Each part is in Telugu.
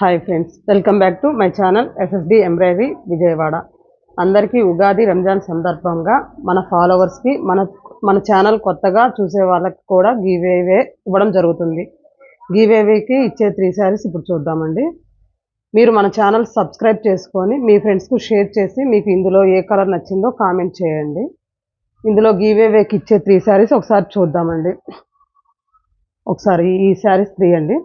Hi friends welcome back to my channel SSD embroidery Vijayawada అందరికీ ఉగాది రంజాన్ సందర్భంగా మన ఫాలోవర్స్కి మన మన ఛానల్ కొత్తగా చూసే వాళ్ళకి కూడా గీవేవే ఇవ్వడం జరుగుతుంది. గీవేవేకి ఇచ్చే త్రీ శారీస్ ఇప్పుడు చూద్దామండి. మీరు మన ఛానల్ సబ్స్క్రైబ్ చేసుకొని మీ ఫ్రెండ్స్కు షేర్ చేసి మీకు ఇందులో ఏ కలర్ నచ్చిందో కామెంట్ చేయండి. ఇందులో గీవేవేకి ఇచ్చే త్రీ శారీస్ ఒకసారి చూద్దామండి. ఒకసారి ఈ శారీస్ త్రీ అండి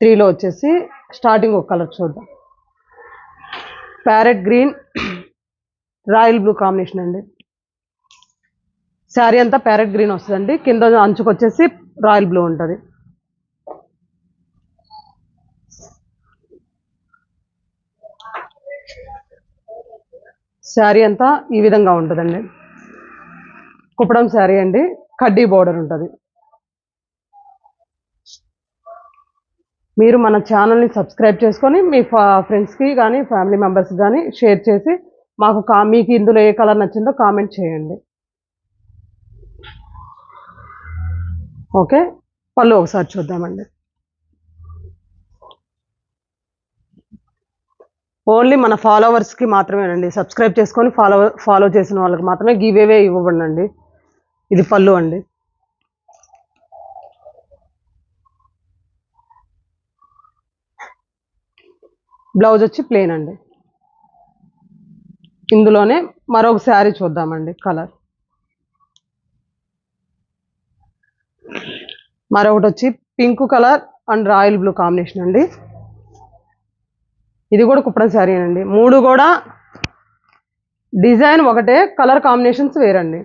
త్రీలో వచ్చేసి స్టార్టింగ్ ఒక కలర్ చూద్దాం. Parrot green royal blue combination అండి. శారీ అంతా ప్యారెట్ గ్రీన్ వస్తుందండి. కింద అంచుకు వచ్చేసి రాయల్ బ్లూ ఉంటుంది. శారీ అంతా ఈ విధంగా ఉంటుందండి. కుప్పడం శారీ అండి. కడ్డీ బోర్డర్ ఉంటుంది. మీరు మన ఛానల్ని సబ్స్క్రైబ్ చేసుకొని మీ ఫ్రెండ్స్కి కానీ ఫ్యామిలీ మెంబర్స్కి కానీ షేర్ చేసి మాకు కా మీకు ఇందులో ఏ కలర్ నచ్చిందో కామెంట్ చేయండి. ఓకే? పళ్ళు ఒకసారి చూద్దామండి. ఓన్లీ మన ఫాలోవర్స్కి మాత్రమేనండి. సబ్స్క్రైబ్ చేసుకొని ఫాలో ఫాలో చేసిన వాళ్ళకి మాత్రమే గివేవే ఇవ్వబడినండి. ఇది పళ్ళు అండి. బ్లౌజ్ వచ్చి ప్లెయిన్ అండి. ఇందులోనే మరొక శారీ చూద్దామండి కలర్ మరొకటి వచ్చి pink colour and royal blue combination అండి. ఇది కూడా కుప్పడం శారీ అండి. మూడు కూడా డిజైన్ ఒకటే కలర్ కాంబినేషన్స్ వేరండి.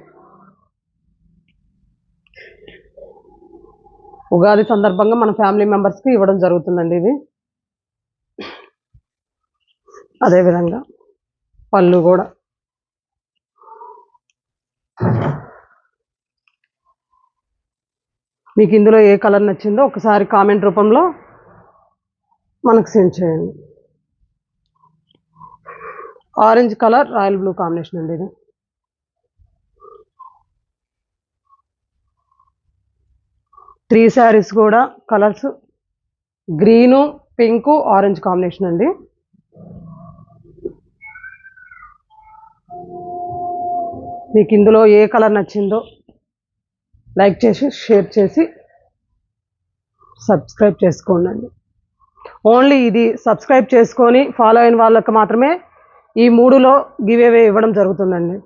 ఉగాది సందర్భంగా మన ఫ్యామిలీ మెంబర్స్కి ఇవ్వడం జరుగుతుందండి ఇది. అదేవిధంగా పళ్ళు కూడా. మీకు ఇందులో ఏ కలర్ నచ్చిందో ఒకసారి కామెంట్ రూపంలో మనకు సెండ్ చేయండి. Orange colour royal blue combination అండి ఇది. త్రీ శారీస్ కూడా colours green pink orange combination అండి. మీకు ఇందులో ఏ కలర్ నచ్చిందో లైక్ చేసి షేర్ చేసి సబ్స్క్రైబ్ చేసుకోండి. ఓన్లీ ఇది సబ్స్క్రైబ్ చేసుకొని ఫాలో అయిన వాళ్ళకి మాత్రమే ఈ మూడులో గివ్ అవే ఇవ్వడం జరుగుతుందండి.